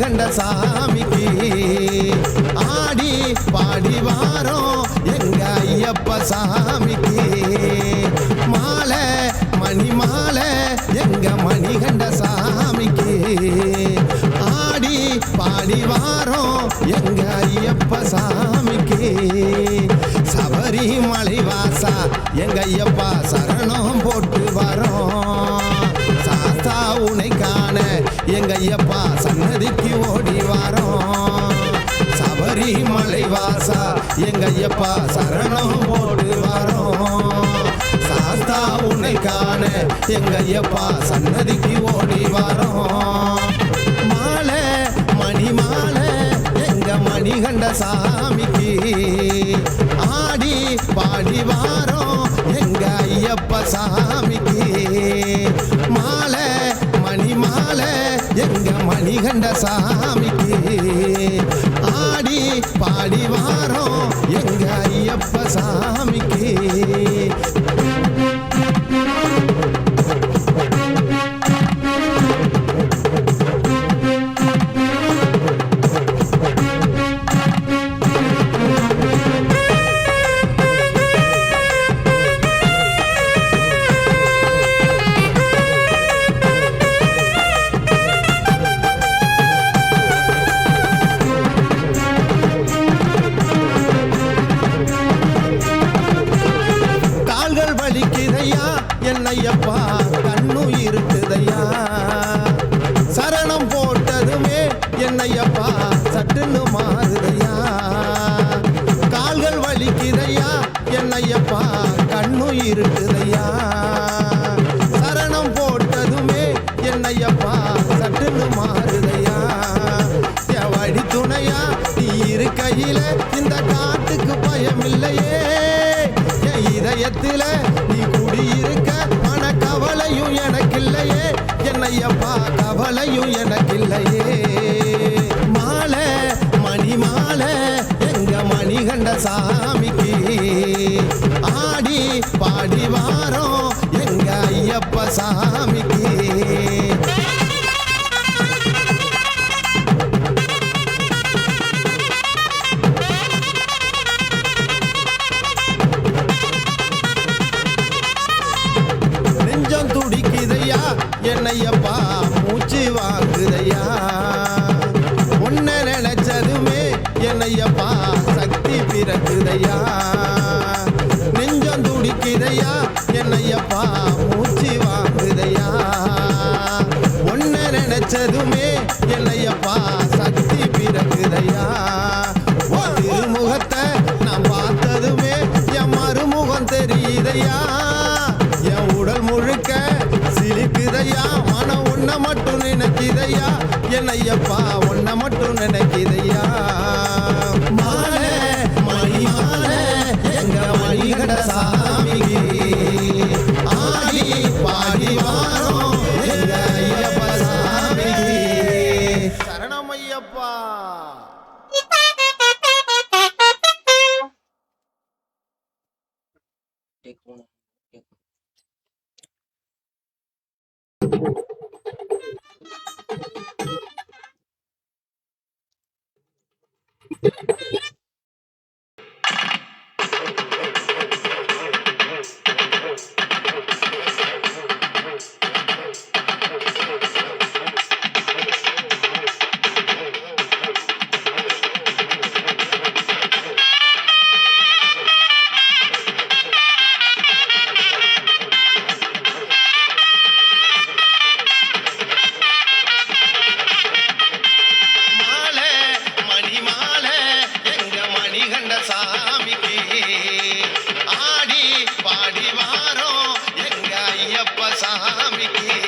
கண்ட சாமிக்கு ஆடி பாடி வாரோம் எங்க ஐயப்ப சாமிக்கு. மாலை மணி மாலை எங்க மணி கண்ட சாமிக்கு. ஆடி பாடி வாரோம் எங்க ஐயப்ப சாமிக்கு. சபரி மலைவாசா எங்க ஐயப்பா சரணம் போட்டு வரோம். பார்த்தா உனை காண எங்க ஐயப்பா சன்னதிக்கு ஓடி வாரோம். சபரி மலை வாசா எங்க ஐயப்பா சரணம் போட்டு வரோம். சாஸ்தா உன்னை காண எங்க ஐயப்பா சன்னதிக்கு ஓடி வாரோம். மாலை மணி மாலை எங்க மணிகண்ட சாமிக்கு ஆடி பாடி வாரோம். எங்க ஐயப்ப சாமிக்கு மணிகண்ட சாமிக்கு கால்கள் என்னையப்பா கண்ணு இருக்குதையா சரணம் போட்டதுமே என்னையப்பா சட்டுன்னு மாறுதையா? கால்கள் வலிக்குதையா? என்னையப்பா கண்ணு இருக்குதையா சரணம் போட்டதுமே என்னையப்பா சட்டுன்னு மாறுதையா? எவடி துணையா நீ இருக்கையில என் நீ குடியிருக்க மன கவலையும் எனக்கில்லையே. என்னையப்பா கவலையும் எனக்கில்லையே. மாலை மணி மாலை எங்க மணிகண்ட சாமிக்கு. ஆடி பாடி வாரம் எங்க ஐயப்ப சாமிக்கு. என்னையப்பா மூச்சு வாங்குதையா? உன்ன நினைச்சதுமே என்னையப்பா சக்தி பிறகுதையா நெஞ்சம் துடிக்குதையா? என்னையப்பா மூச்சு வாங்குதையா? உன்ன நினைச்சதுமே என்னையப்பா நினைக்குதையா என்னையப்பா உன்னை மட்டும் நினைக்குதையா? மாலை மணி எங்க மணிகட சாமிக்கு. ஆடி பாடி எங்க சாமிக்கு. சரணம் ஐயப்பா Take one. மனசா